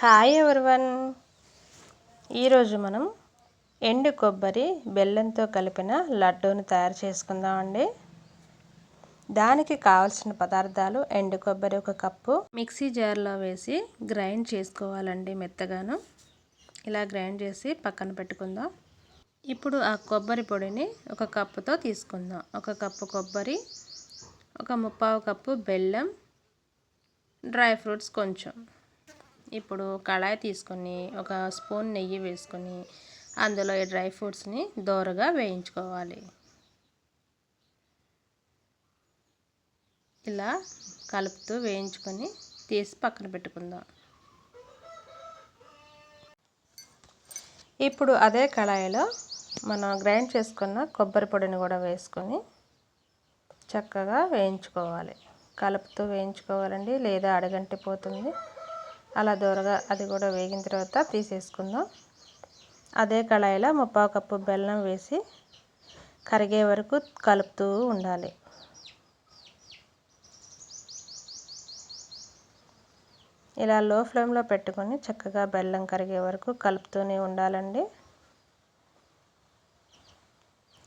Hi everyone ఈరోజు మనం ఎండు కొబ్బరి బెల్లంతో కలిపిన లడ్డూని తయారు చేసుకుందామండి. దానికి కావాల్సిన పదార్థాలు ఎండు కొబ్బరి ఒక కప్పు మిక్సీ జార్లో వేసి గ్రైండ్ చేసుకోవాలండి మెత్తగాను. ఇలా గ్రైండ్ చేసి పక్కన పెట్టుకుందాం. ఇప్పుడు ఆ కొబ్బరి పొడిని ఒక కప్పుతో తీసుకుందాం. ఒక కప్పు కొబ్బరి ఒక ముప్పావు కప్పు బెల్లం డ్రై ఫ్రూట్స్ కొంచెం. ఇప్పుడు కళాయి తీసుకొని ఒక స్పూన్ నెయ్యి వేసుకొని అందులో ఈ డ్రై ఫ్రూట్స్ని దోరగా వేయించుకోవాలి. ఇలా కలుపుతూ వేయించుకొని తీసి పక్కన పెట్టుకుందాం. ఇప్పుడు అదే కళాయిలో మనం గ్రైండ్ చేసుకున్న కొబ్బరి పొడిని కూడా వేసుకొని చక్కగా వేయించుకోవాలి. కలుపుతూ వేయించుకోవాలండి లేదా అడగంటిపోతుంది. అలా దూరగా అది కూడా వేగిన తర్వాత తీసేసుకుందాం. అదే కళాయిలో ముప్పావు కప్పు బెల్లం వేసి కరిగే వరకు కలుపుతూ ఉండాలి. ఇలా లో ఫ్లేమ్లో పెట్టుకొని చక్కగా బెల్లం కరిగే వరకు కలుపుతూనే ఉండాలండి.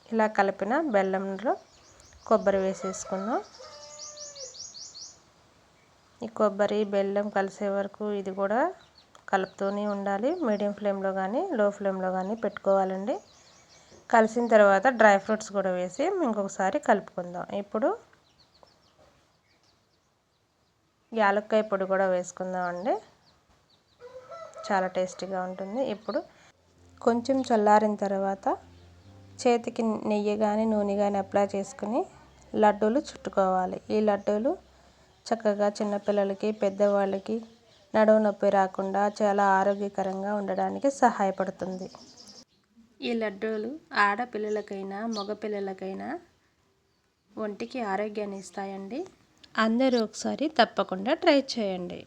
ఇలా కలిపిన బెల్లంలో కొబ్బరి వేసేసుకుందాం. ఈ కొబ్బరి బెల్లం కలిసే వరకు ఇది కూడా కలుపుతూనే ఉండాలి. మీడియం ఫ్లేమ్లో కానీ లో ఫ్లేమ్లో కానీ పెట్టుకోవాలండి. కలిసిన తర్వాత డ్రై ఫ్రూట్స్ కూడా వేసి ఇంకొకసారి కలుపుకుందాం. ఇప్పుడు యాలక్కాయ పొడి కూడా వేసుకుందాం అండి చాలా టేస్టీగా ఉంటుంది. ఇప్పుడు కొంచెం చల్లారిన తర్వాత చేతికి నెయ్యి కానీ నూనె కానీ అప్లై చేసుకుని లడ్డూలు చుట్టుకోవాలి. ఈ లడ్డూలు చక్కగా చిన్నపిల్లలకి పెద్దవాళ్ళకి నడువు నొప్పి రాకుండా చాలా ఆరోగ్యకరంగా ఉండడానికి సహాయపడుతుంది. ఈ లడ్డూలు ఆడపిల్లలకైనా మగపిల్లలకైనా ఒంటికి ఆరోగ్యాన్ని ఇస్తాయండి. అందరూ ఒకసారి తప్పకుండా ట్రై చేయండి.